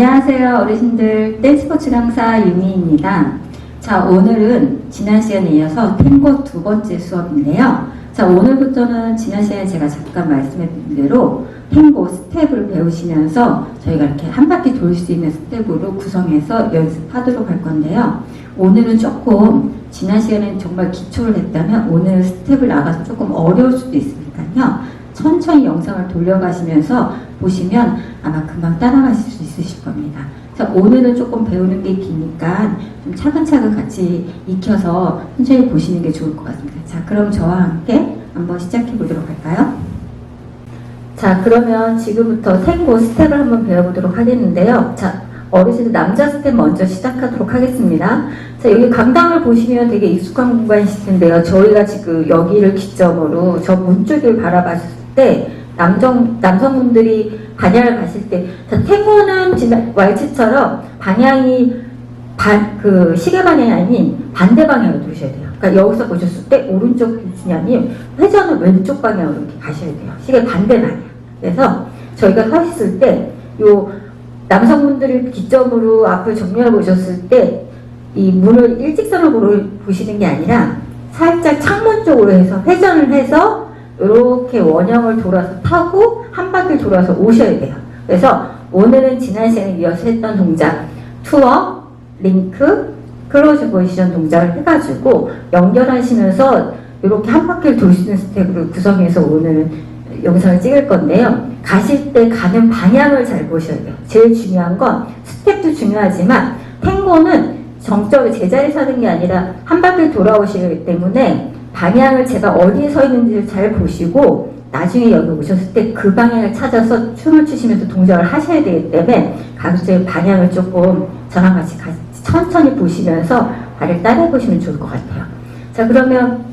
안녕하세요 어르신들 댄스포츠 강사 유미입니다. 자 오늘은 지난 시간에 이어서 탱고 두 번째 수업인데요. 자 오늘부터는 지난 시간에 제가 잠깐 말씀드린 대로 탱고 스텝을 배우시면서 저희가 이렇게 한 바퀴 돌 수 있는 스텝으로 구성해서 연습하도록 할 건데요. 오늘은 조금 지난 시간에 정말 기초를 했다면 오늘 스텝을 나가서 조금 어려울 수도 있으니까요. 천천히 영상을 돌려가시면서 보시면 아마 금방 따라가실 수 있으실 겁니다. 자, 오늘은 조금 배우는 게 기니까 좀 차근차근 같이 익혀서 천천히 보시는 게 좋을 것 같습니다. 자, 그럼 저와 함께 한번 시작해 보도록 할까요? 자, 그러면 지금부터 탱고 스텝을 한번 배워보도록 하겠는데요. 자, 어르신들 남자 스텝 먼저 시작하도록 하겠습니다. 자, 여기 강당을 보시면 되게 익숙한 공간이실 텐데요. 저희가 지금 여기를 기점으로 저 문 쪽을 바라봤을 때 남성, 남성분들이 반야를 가실 때, 자, 탱고는 지난 왈츠처럼 방향이 반, 그 시계 방향이 아닌 반대 방향으로 두셔야 돼요. 그러니까 여기서 보셨을 때 오른쪽 주냐님 회전은 왼쪽 방향으로 이렇게 가셔야 돼요. 시계 반대 방향. 그래서 저희가 서 있을 때, 요 남성분들을 기점으로 앞을 정면을 보셨을 때, 이 문을 일직선으로 보시는 게 아니라 살짝 창문 쪽으로 해서 회전을 해서 이렇게 원형을 돌아서 타고 한 바퀴 돌아서 오셔야 돼요. 그래서 오늘은 지난 시간에 이어서 했던 동작 투어, 링크, 클로즈 포지션 동작을 해가지고 연결하시면서 이렇게 한 바퀴를 돌 수 있는 스텝으로 구성해서 오늘은 영상을 찍을 건데요. 가실 때 가는 방향을 잘 보셔야 돼요. 제일 중요한 건 스텝도 중요하지만 탱고는 정적을 제자리 서는 게 아니라 한 바퀴 돌아오시기 때문에 방향을 제가 어디에 서 있는지를 잘 보시고 나중에 여기 오셨을 때 그 방향을 찾아서 춤을 추시면서 동작을 하셔야 되기 때문에 가급적 방향을 조금 저랑 같이 같이 천천히 보시면서 발을 따라해 보시면 좋을 것 같아요. 자 그러면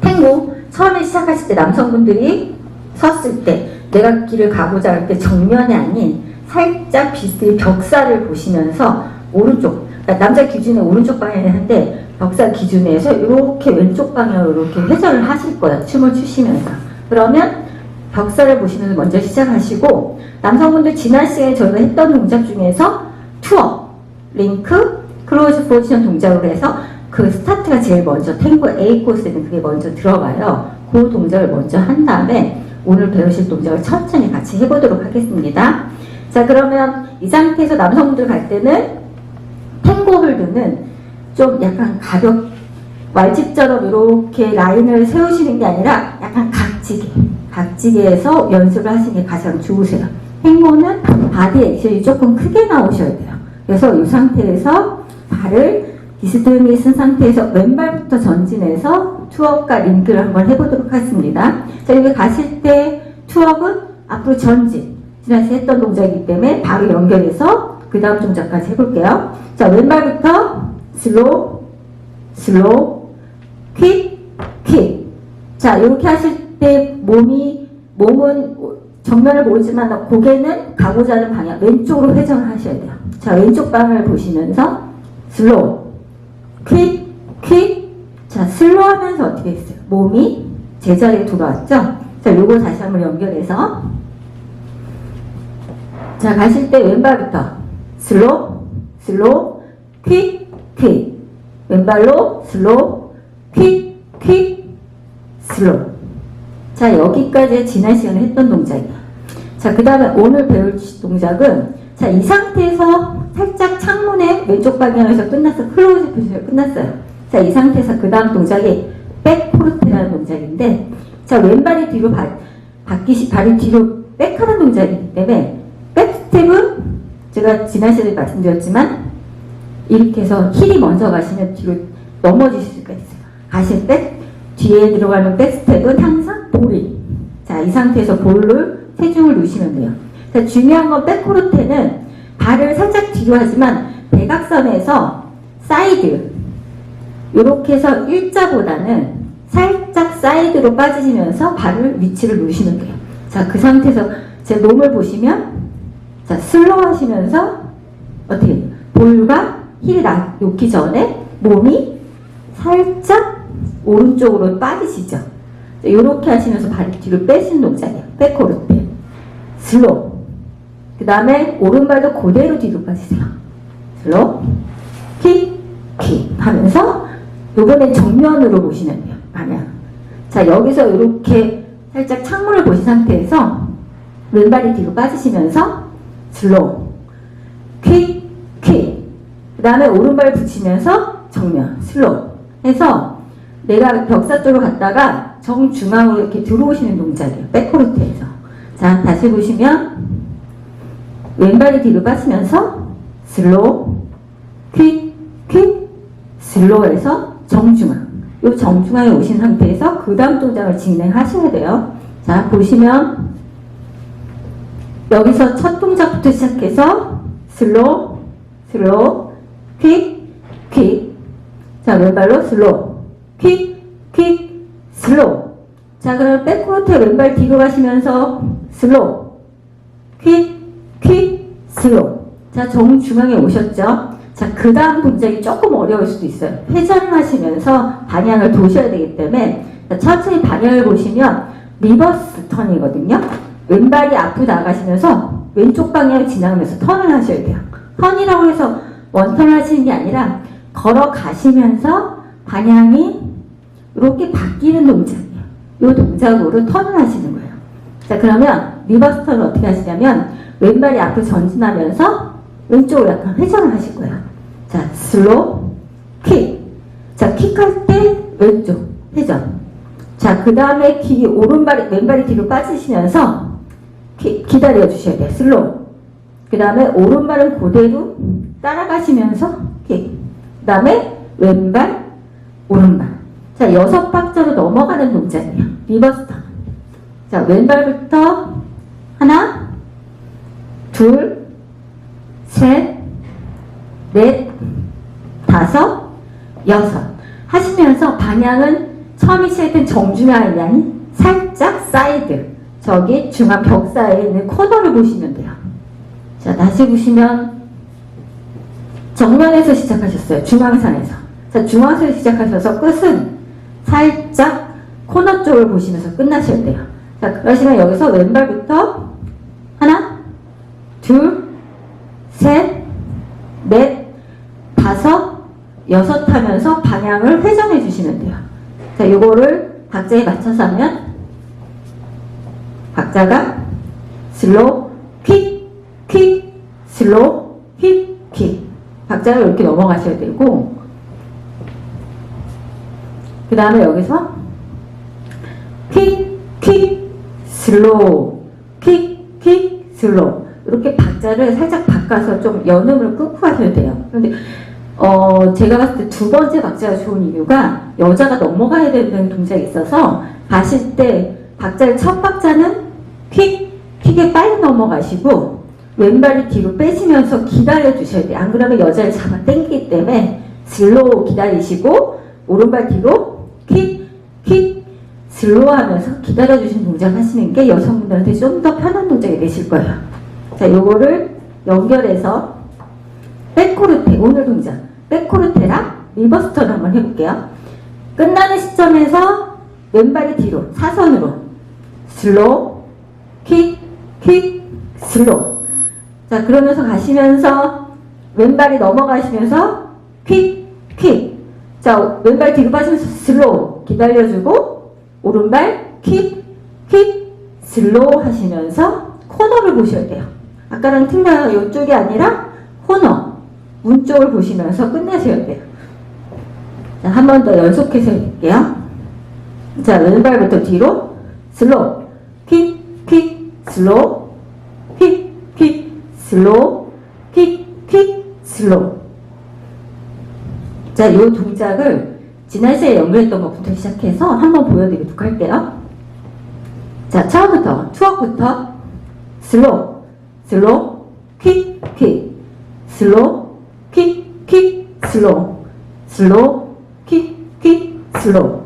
탱고 처음에 시작하실 때 남성분들이 섰을 때 내가 길을 가고자 할 때 정면이 아닌 살짝 비스의 벽사를 보시면서 오른쪽 그러니까 남자 기준에 오른쪽 방향이 한데 벽사 기준에서 이렇게 왼쪽 방향으로 이렇게 회전을 하실 거예요. 춤을 추시면서. 그러면 벽사를 보시면서 먼저 시작하시고 남성분들 지난 시간에 저희가 했던 동작 중에서 투어, 링크, 클로즈 포지션 동작으로 해서 그 스타트가 제일 먼저 탱고 A 코스는 그게 먼저 들어가요. 그 동작을 먼저 한 다음에 오늘 배우실 동작을 천천히 같이 해보도록 하겠습니다. 자 그러면 이 상태에서 남성분들 갈 때는 탱고 홀드는 좀 약간 가볍 말집처럼 이렇게 라인을 세우시는 게 아니라 약간 각지게 각지게해서 연습을 하시는 게 가장 좋으세요. 탱고는 바디 액션이 조금 크게 나오셔야 돼요. 그래서 이 상태에서 발을 디스트림이 쓴 상태에서 왼발부터 전진해서 투업과 링크를 한번 해보도록 하겠습니다. 자, 여기 가실 때 투업은 앞으로 전진. 지난시 했던 동작이기 때문에 바로 연결해서 그 다음 동작까지 해볼게요. 자, 왼발부터 슬로우, 슬로우, 퀵, 퀵. 자, 이렇게 하실 때 몸이, 몸은 정면을 보이지만 고개는 가고자 하는 방향, 왼쪽으로 회전하셔야 돼요. 자, 왼쪽 방향을 보시면서 슬로우, 퀵, 퀵. 자, 슬로우 하면서 어떻게 했어요? 몸이 제자리에 돌아왔죠? 자, 요거 다시 한번 연결해서. 자, 가실 때 왼발부터 슬로우, 슬로우, 퀵, 퀵. 왼발로 슬로우, 퀵, 퀵, 슬로우. 자, 여기까지 지난 시간에 했던 동작이에요. 자, 그 다음에 오늘 배울 동작은 자, 이 상태에서 살짝 창문의 왼쪽 방향에서 끝났어. 클로즈 포지션 끝났어요. 자, 이 상태에서 그 다음 동작이 백포르테라는 동작인데, 자, 왼발이 뒤로 바, 바뀌시, 발이 뒤로 백하는 동작이기 때문에, 백스텝은 제가 지난 시간에 말씀드렸지만, 이렇게 해서 힐이 먼저 가시면 뒤로 넘어지실 수가 있어요. 가실 때, 뒤에 들어가는 백스텝은 항상 볼이. 자, 이 상태에서 볼을 체중을 놓으시면 돼요. 자, 중요한 건 백코르테는 발을 살짝 뒤로 하지만 대각선에서 사이드 이렇게 해서 일자보다는 살짝 사이드로 빠지시면서 발을 위치를 놓으시면 돼요. 자, 그 상태에서 제 몸을 보시면 자, 슬로우 하시면서 어떻게? 볼과 힐이 나, 놓기 전에 몸이 살짝 오른쪽으로 빠지시죠. 이렇게 하시면서 발을 뒤로 빼시는 동작이에요. 백코르테. 슬로우, 그 다음에 오른발도 그대로 뒤로 빠지세요. 슬로, 킥, 킥 하면서 요번엔 정면으로 보시면 돼요. 방향. 자, 여기서 이렇게 살짝 창문을 보신 상태에서 왼발이 뒤로 빠지시면서 슬로우, 퀵, 퀵. 그 다음에 오른발 붙이면서 정면, 슬로우 해서 내가 벽사 쪽으로 갔다가 정중앙으로 이렇게 들어오시는 동작이에요. 백코르트에서. 자, 다시 보시면 왼발이 뒤로 빠지면서 슬로우, 퀵, 퀵, 슬로우에서 정중앙. 이 정중앙에 오신 상태에서 그 다음 동작을 진행하셔야 돼요. 자, 보시면 여기서 첫 동작부터 시작해서 슬로우, 슬로우, 퀵, 퀵. 자, 왼발로 슬로우, 퀵, 퀵, 슬로우. 자, 그럼 백코르트 왼발 뒤로 가시면서 슬로우, 퀵, 퀵, 슬로우. 자, 정중앙에 오셨죠? 자, 그 다음 동작이 조금 어려울 수도 있어요. 회전하시면서 방향을 도셔야 되기 때문에 자, 천천히 방향을 보시면 리버스 턴이거든요. 왼발이 앞으로 나가시면서 왼쪽 방향을 지나가면서 턴을 하셔야 돼요. 턴이라고 해서 원턴 하시는 게 아니라 걸어가시면서 방향이 이렇게 바뀌는 동작이에요. 이 동작으로 턴을 하시는 거예요. 자, 그러면 리버스 턴을 어떻게 하시냐면 왼발이 앞으로 전진하면서 왼쪽으로 약간 회전을 하실 거예요. 자, 슬로우, 킥. 자, 킥할 때 왼쪽 회전. 자, 그 다음에 기, 오른발이, 왼발이 뒤로 빠지시면서 기, 기다려 주셔야 돼요. 슬로우. 그 다음에 오른발은 그대로 따라가시면서 킥. 그 다음에 왼발, 오른발. 자, 여섯 박자로 넘어가는 동작이에요. 리버스 턴. 자, 왼발부터 하나, 둘, 셋, 넷, 다섯, 여섯. 하시면서 방향은 처음에 시작된 정중앙이 아닌 살짝 사이드. 저기 중앙 벽 사이에 있는 코너를 보시면 돼요. 자, 다시 보시면 정면에서 시작하셨어요. 중앙선에서. 자, 중앙선에서 시작하셔서 끝은 살짝 코너 쪽을 보시면서 끝나셔야 돼요. 자, 그러시면 여기서 왼발부터 하나, 둘, 셋, 넷, 다섯, 여섯 하면서 방향을 회전해 주시면 돼요. 자, 요거를 박자에 맞춰서 하면 박자가 슬로우, 슬로우, 퀵, 퀵. 박자를 이렇게 넘어가셔야 되고 그 다음에 여기서 퀵, 퀵, 슬로우, 퀵, 퀵, 슬로우 이렇게 박자를 살짝 바꿔서 좀 연음을 끊고 하셔야 돼요. 그런데 어, 제가 봤을 때 두 번째 박자가 좋은 이유가 여자가 넘어가야 되는 동작이 있어서 가실 때 박자의 첫 박자는 퀵, 퀵에 빨리 넘어가시고 왼발을 뒤로 빼시면서 기다려 주셔야 돼요. 안 그러면 여자를 잡아 당기기 때문에 슬로우 기다리시고 오른발 뒤로 퀵, 퀵, 슬로우 하면서 기다려 주신 동작 하시는 게 여성분들한테 좀 더 편한 동작이 되실 거예요. 자, 요거를 연결해서 백코르테, 오늘 동작. 백코르테랑 리버스 턴 한번 해볼게요. 끝나는 시점에서 왼발이 뒤로, 사선으로. 슬로우, 킥, 킥, 슬로우. 자, 그러면서 가시면서 왼발이 넘어가시면서 퀵, 퀵. 자, 왼발 뒤로 빠지면서 슬로우 기다려주고 오른발 킥, 킥, 슬로우 하시면서 코너를 보셔야 돼요. 아까랑 틀려요. 이쪽이 아니라 코너, 문 쪽을 보시면서 끝내셔야 돼요. 자, 한 번 더 연속해서 해볼게요. 자, 왼발부터 뒤로 슬로우, 킥, 킥, 슬로우, 슬로우, 킥, 킥, 슬로우. 자, 이 동작을 지난 시간에 연결했던 것부터 시작해서 한번 보여드리도록 할게요. 자, 처음부터 투어부터 슬로우, 슬로우, 퀵, 퀵, 슬로우, 퀵, 퀵, 슬로우, 퀵, 슬로우,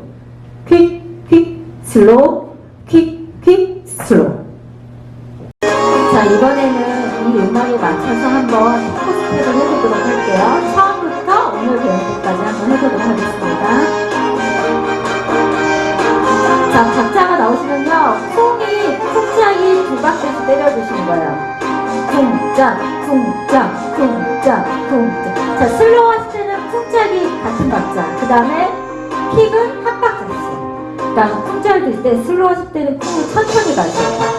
퀵, 퀵, 슬로우, 퀵, 퀵, 슬로우. 자, 이번에는 이 음악에 맞춰서 한번 코스프레를 해보도록 할게요. 처음부터 오늘 배운 것까지 한번 해보도록 하겠습니다. 자, 박자가 나오시면요. 콩이 콩짝이 두 박자씩 때려주시는 거예요. 쿵짝, 쿵짝, 쿵짝, 쿵짝. 자, 슬로우 할 때는 쿵짝이 같은 박자. 그 다음에 킥은 한 박자씩. 그 다음 쿵짝을 들때 슬로우 하실 때는 쿵을 천천히 가세요.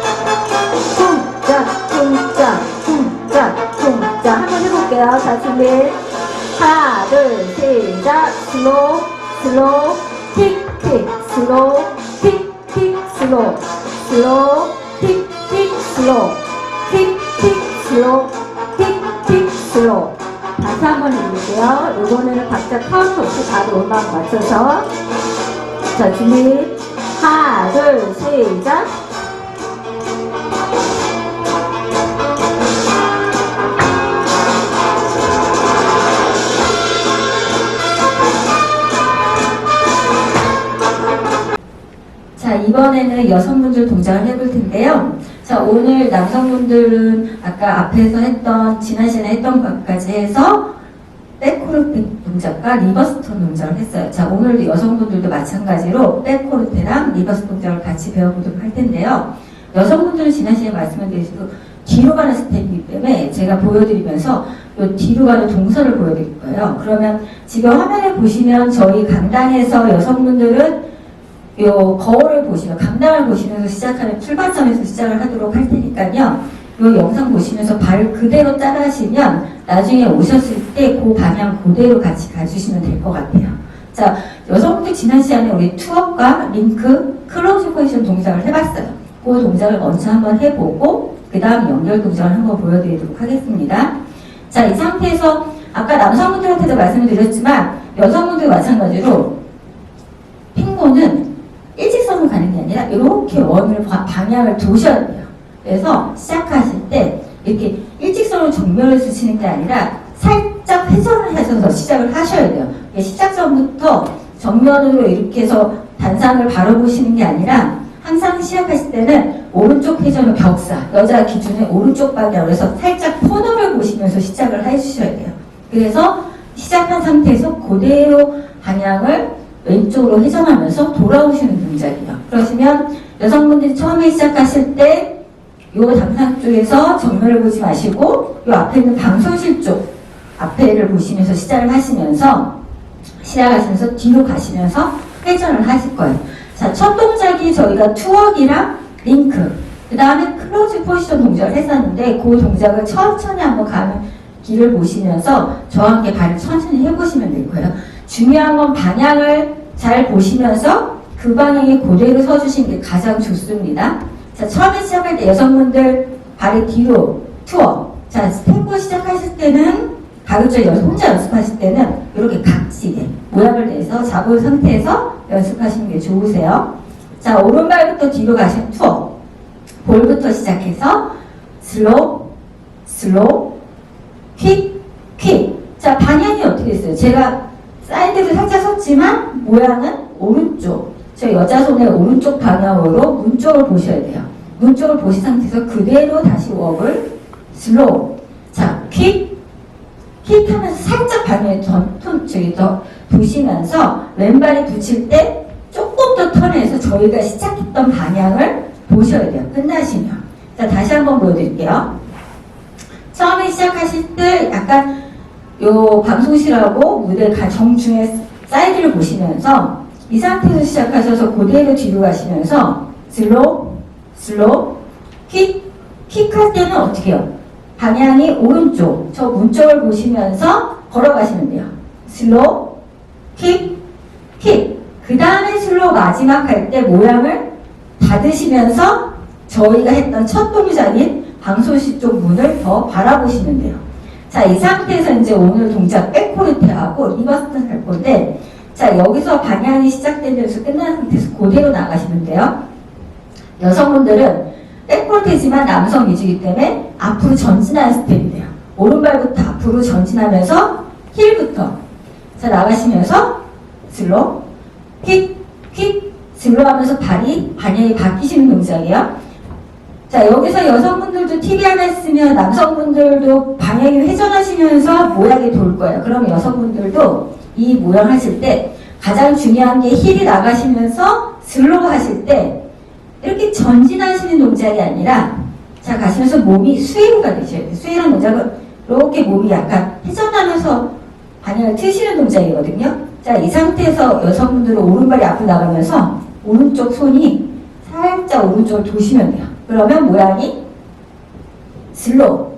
해볼게요. 자, 준비. 하나, 둘, 시작. 슬로우, 슬로우, 킥, 킥, 슬로우, 킥, 킥, 슬로우, 슬로우, 킥, 킥, 슬로우, 킥, 킥, 슬로우, 킥, 킥, 슬로우. 다시 한번 해볼게요. 이번에는 박자 카운트 없이 바로 음악 맞춰서. 자, 준비. 하나, 둘, 시작. 자, 이번에는 여성분들 동작을 해볼 텐데요. 자, 오늘 남성분들은 아까 앞에서 했던, 지난 시간에 했던 것까지 해서 백코르테 동작과 리버스 턴 동작을 했어요. 자, 오늘도 여성분들도 마찬가지로 백코르테랑 리버스 동작을 같이 배워보도록 할 텐데요. 여성분들은 지난 시간에 말씀을 드리고 뒤로 가는 스텝이기 때문에 제가 보여드리면서 요 뒤로 가는 동선을 보여드릴 거예요. 그러면 지금 화면에 보시면 저희 강당에서 여성분들은 요 거울을 보시면 강당을 보시면서 시작하는 출발점에서 시작을 하도록 할 테니까요. 요 영상 보시면서 발 그대로 따라하시면 나중에 오셨을 때 그 방향 그대로 같이 가주시면 될 것 같아요. 자, 여성분들 지난 시간에 우리 투업과 링크 클로즈 포지션 동작을 해봤어요. 그 동작을 먼저 한번 해보고 그 다음 연결 동작을 한번 보여드리도록 하겠습니다. 자, 이 상태에서 아까 남성분들한테도 말씀을 드렸지만 여성분들 마찬가지로 핑고는 일직선으로 가는 게 아니라 이렇게 원을 바- 방향을 도셔야 돼요. 그래서 시작하실 때 이렇게 일직선으로 정면을 쓰시는 게 아니라 살짝 회전을 하셔서 시작을 하셔야 돼요. 이게 시작 전부터 정면으로 이렇게 해서 단상을 바라보시는 게 아니라 항상 시작하실 때는 오른쪽 회전을 벽사, 여자 기준에 오른쪽 방향으로 해서 살짝 코너를 보시면서 시작을 해주셔야 돼요. 그래서 시작한 상태에서 그대로 방향을 왼쪽으로 회전하면서 돌아오시는 동작이에요. 그러시면 여성분들이 처음에 시작하실 때 요 당상 쪽에서 정면을 보지 마시고 요 앞에 있는 방송실 쪽 앞에를 보시면서 시작을 하시면서 시작하시면서 뒤로 가시면서 회전을 하실 거예요. 자, 첫 동작이 저희가 투워기랑 링크, 그 다음에 클로즈 포지션 동작을 했었는데 그 동작을 천천히 한번 가는 길을 보시면서 저와 함께 발을 천천히 해보시면 될 거예요. 중요한 건 방향을 잘 보시면서 그 방향에 그대로 서주시는 게 가장 좋습니다. 자, 처음에 시작할 때 여성분들 발이 뒤로 투어. 자, 스탬프 시작하실 때는 가급적 여성 혼자 연습하실 때는 이렇게 각지게 모양을 내서 잡은 상태에서 연습하시는 게 좋으세요. 자, 오른발부터 뒤로 가시면 투어. 볼부터 시작해서 슬로우, 슬로우, 퀵, 퀵. 자, 방향이 어떻게 됐어요? 제가 사이드를 살짝 섰지만 모양은 오른쪽. 저 여자 손의 오른쪽 방향으로 문 쪽을 보셔야 돼요. 문 쪽을 보신 상태에서 그대로 다시 웍을 슬로우. 자, 퀵, 킥 하면서 살짝 방향을 전, 톤, 저기 더 두시면서 왼발이 붙일 때 조금 더 턴해서 저희가 시작했던 방향을 보셔야 돼요. 끝나시면. 자, 다시 한번 보여드릴게요. 처음에 시작하실 때 약간 요 방송실하고 무대 가 정 중에 사이드를 보시면서 이 상태에서 시작하셔서 그대로 뒤로 가시면서 슬로우, 슬로우, 킥, 킥할 때는 어떻게 해요? 방향이 오른쪽, 저 문 쪽을 보시면서 걸어가시면 돼요. 슬로우, 킥, 킥. 그 다음에 슬로우 마지막 할 때 모양을 닫으시면서 저희가 했던 첫 동작인 방소시 쪽 문을 더 바라보시면 돼요. 자, 이 상태에서 이제 오늘 동작 백코르테하고 리버스턴 할 건데, 자, 여기서 방향이 시작되면서 끝나는 상태에서 그대로 나가시면 돼요. 여성분들은 백코르테지만 남성 위주이기 때문에 앞으로 전진하는 스텝이 돼요. 오른발부터 앞으로 전진하면서 힐부터. 자, 나가시면서 슬로, 킥, 킥, 슬로 하면서 발이 방향이 바뀌시는 동작이에요. 자, 여기서 여성분들도 TV 하나 있으면 남성분들도 방향이 회전하시면서 모양이 돌 거예요. 그럼 여성분들도 이 모양 하실 때 가장 중요한 게 힐이 나가시면서 슬로우 하실 때 이렇게 전진하시는 동작이 아니라 자, 가시면서 몸이 스윙가 되셔야 돼요. 스윙하는 동작은 이렇게 몸이 약간 회전하면서 방향을 트시는 동작이거든요. 자, 이 상태에서 여성분들은 오른발이 앞으로 나가면서 오른쪽 손이 살짝 오른쪽을 도시면 돼요. 그러면 모양이 슬로우.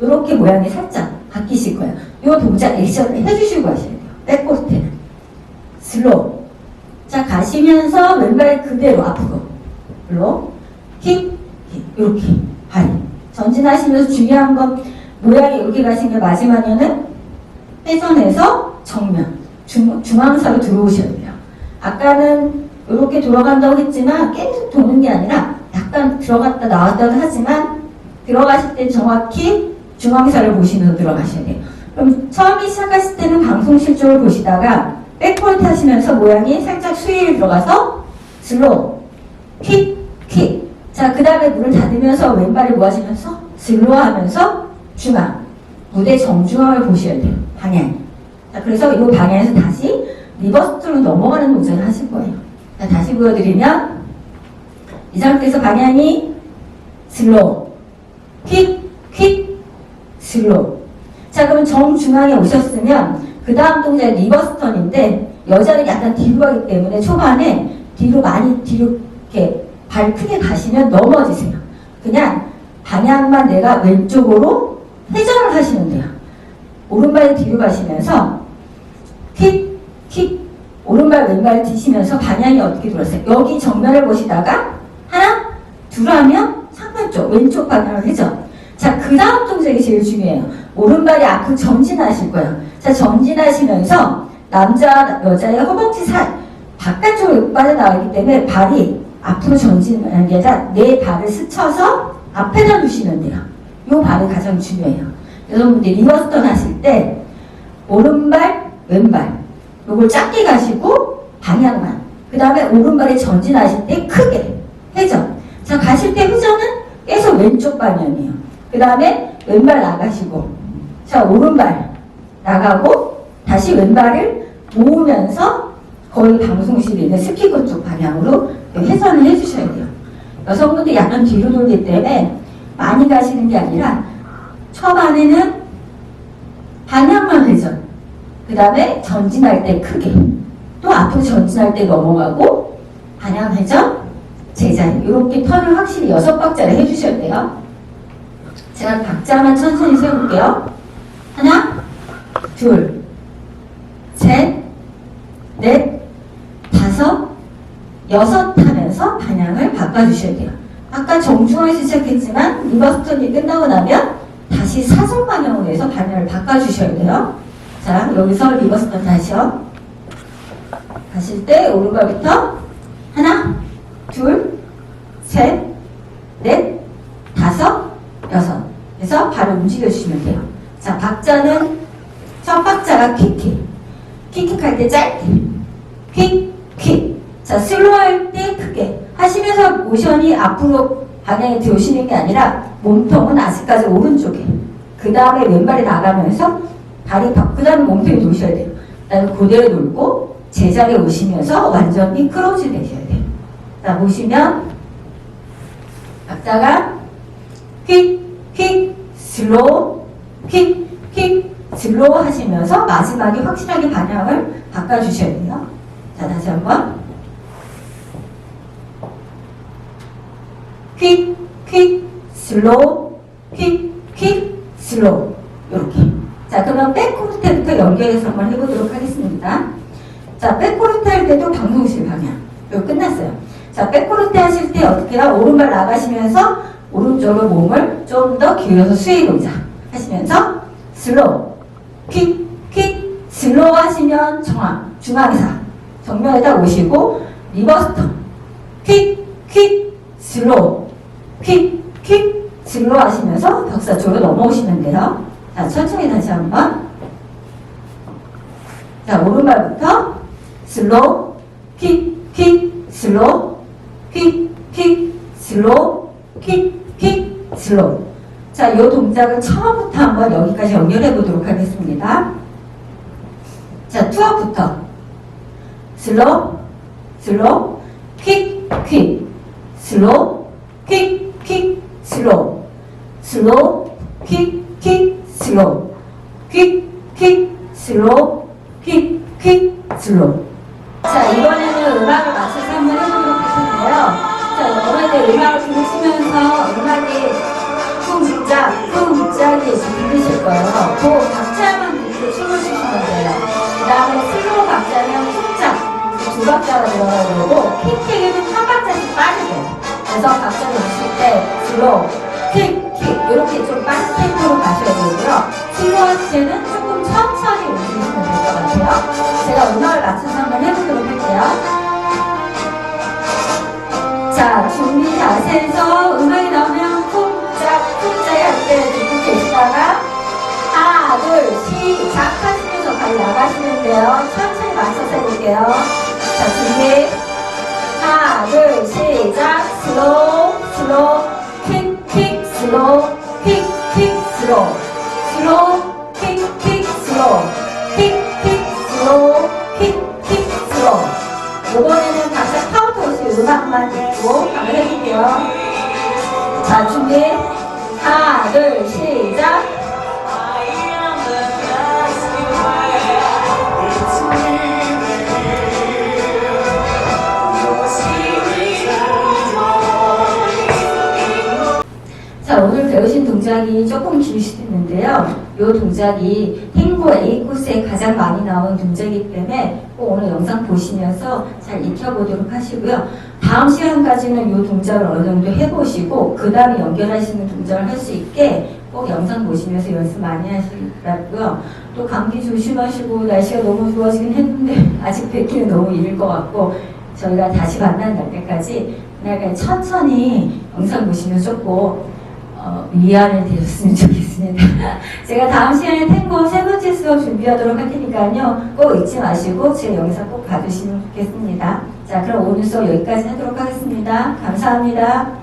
이렇게 모양이 살짝 바뀌실 거예요. 이 동작 액션을 해주시고 가셔야 돼요. 백코스트는. 슬로우. 자, 가시면서 왼발 그대로 앞으로. 로 힙, 힙. 이렇게. 발. 전진하시면서 중요한 건 모양이 이렇게 가신 게 마지막에는 회전해서 정면. 중, 중앙사로 들어오셔야 돼요. 아까는 이렇게 돌아간다고 했지만 계속 도는 게 아니라 약간 들어갔다 나왔다도 하지만 들어가실 때 정확히 중앙사를 보시면서 들어가셔야 돼요. 그럼 처음에 시작하실 때는 방송 실적을 보시다가 백포인트 하시면서 모양이 살짝 수위에 들어가서 슬로우, 킥, 킥. 자, 그 다음에 문을 닫으면서 왼발을 모아지면서 슬로우 하면서 중앙. 무대 정중앙을 보셔야 돼요. 방향. 자, 그래서 이 방향에서 다시 리버스 트로 넘어가는 동작을 하실 거예요. 자, 다시 보여드리면 이 상태에서 방향이 슬로우, 퀵, 퀵, 슬로우. 자, 그럼 정중앙에 오셨으면 그 다음 동작이 리버스 턴인데 여자는 약간 뒤로 가기 때문에 초반에 뒤로 많이 뒤로 이렇게 발 크게 가시면 넘어지세요. 그냥 방향만 내가 왼쪽으로 회전을 하시면 돼요. 오른발 뒤로 가시면서 킥, 킥, 오른발 왼발 뒤시면서 방향이 어떻게 돌았어요? 여기 정면을 보시다가 하면 상반쪽, 왼쪽 방향을 회전. 자, 그 다음 동작이 제일 중요해요. 오른발이 앞으로 전진하실 거예요. 자, 전진하시면서 남자, 여자의 허벅지 살, 바깥쪽으로 빠져나가기 때문에 발이 앞으로 전진하는 게 아니라 내 발을 스쳐서 앞에다 두시면 돼요. 이 발이 가장 중요해요. 여러분들 리버스턴 하실 때 오른발, 왼발 요걸 작게 가시고 방향만 그 다음에 오른발이 전진하실 때 크게 회전 자 가실 때 회전은 계속 왼쪽 방향이에요. 그 다음에 왼발 나가시고 자 오른발 나가고 다시 왼발을 모으면서 거의 방송실에 있는 스피커 쪽 방향으로 회전을 해주셔야 돼요. 여성분들 약간 뒤로 돌기 때문에 많이 가시는 게 아니라 초반에는 방향만 회전 그 다음에 전진할 때 크게 또 앞으로 전진할 때 넘어가고 방향 회전 제자리 이렇게 턴을 확실히 여섯 박자를 해주셔야 돼요. 제가 박자만 천천히 세울게요. 하나 둘 셋 넷 다섯 여섯 하면서 방향을 바꿔주셔야 돼요. 아까 정중앙에서 시작했지만 리버스 턴이 끝나고 나면 다시 사선 방향으로 해서 방향을 바꿔주셔야 돼요. 자, 여기서 리버스 턴 다시요. 가실 때 오른발부터 하나, 둘, 셋, 넷, 다섯, 여섯. 그래서 발을 움직여주시면 돼요. 자, 박자는 첫 박자가 킥킥. 킥킥할 때 짧게. 킥, 킥. 자, 슬로우 할 때 크게. 하시면서 모션이 앞으로 방향에 들어오시는 게 아니라 몸통은 아직까지 오른쪽에. 그 다음에 왼발이 나가면서 다리 바꾸다는 몸통이 도셔야 돼요. 그다음에 그대로 놀고 제자리에 오시면서 완전히 크로즈 돼요. 자 보시면 박자가 퀵, 퀵, 슬로우, 퀵, 퀵, 슬로우 하시면서 마지막에 확실하게 방향을 바꿔주셔야 돼요. 자 다시 한번 퀵, 퀵, 슬로우, 퀵, 퀵, 슬로우 이렇게 자, 그러면 백코르테부터 연결해서 한번 해보도록 하겠습니다. 자, 백코르테 할 때도 방송실 방향. 이거 끝났어요. 자, 백코르테 하실 때 어떻게 해요? 오른발 나가시면서 오른쪽으로 몸을 좀 더 기울여서 수행 동작 하시면서 슬로우, 킥, 킥, 슬로우 하시면 정황, 중앙사, 정면에다 오시고 리버스 턴, 킥, 킥, 슬로우, 킥, 킥, 슬로우 하시면서 벽사 쪽으로 넘어오시면 돼요. 자, 천천히 다시 한 번. 자, 오른발부터 슬로우, 킥, 킥, 슬로우, 킥, 킥, 슬로우, 킥, 킥, 슬로우. 자, 이 동작을 처음부터 한번 여기까지 연결해 보도록 하겠습니다. 자, 투어부터 슬로우, 슬로우, 킥, 킥, 슬로우, 킥, 킥, 슬로우, 슬로우, 퀵, 퀵, 슬로우, 퀵, 퀵, 슬로우, 퀵, 퀵, 슬로우. 자, 이번에는 음악을 맞춰서 한번 해보도록 할 텐데요. 자, 여러분들 음악을 들으시면서 음악이 쿵짝, 쿵짝이 들리실 거예요. 그 박자만 듣고 춤을 추시면 돼요. 그 다음에 슬로우 박자는 쿵짝, 두 박자가 들어가야 되고, 킥킥에는 한 박자씩 빠르게. 그래서 박자를 주실 때 슬로우, 킥, 킥 이렇게 좀 빠른 템포로 가셔야 되고요. 슬로우 할 때는 조금 천천히 움직이시면 될 것 같아요. 제가 음악을 맞춰서 한번 해보도록 할게요. 자, 준비 자세에서 음악이 나오면 쿵짝, 쿵짝 할때 듣고 계시다가 하나, 둘, 시작 하시면서 바로 나가시는데요. 천천히 맞춰서 해볼게요. 자, 준비. 하나, 둘, 시작. 슬로우, 슬로우, 킥, 킥, 슬로우, 킥, 킥, 슬로우. 슬로우, 킥, 킥, 슬로우. 킥, 킥, 슬로우, 킥, 킥, 슬로우. 이번에는 각자 없이 음악만 듣고 한번 해볼게요. 자, 준비. 하나, 둘, 시작. 자, 오늘 배우신 동작이 조금 길으시는데요. 이 동작이 탱고 A 코스에 가장 많이 나오는 동작이기 때문에 꼭 오늘 영상 보시면서 잘 익혀보도록 하시고요. 다음 시간까지는 이 동작을 어느 정도 해보시고 그 다음에 연결하시는 동작을 할 수 있게 꼭 영상 보시면서 연습 많이 하시라고요. 또 감기 조심하시고 날씨가 너무 좋아지긴 했는데 아직 뵙기는 너무 이를 것 같고 저희가 다시 만나는 날까지 그날 천천히 영상 보시면 조금 어, 위안이 되셨으면 좋겠습니다. 제가 다음 시간에 탱고 세 번째 수업 준비하도록 할 테니까요. 꼭 잊지 마시고 제 영상 꼭 봐주시면 좋겠습니다. 자, 그럼 오늘 수업 여기까지 하도록 하겠습니다. 감사합니다.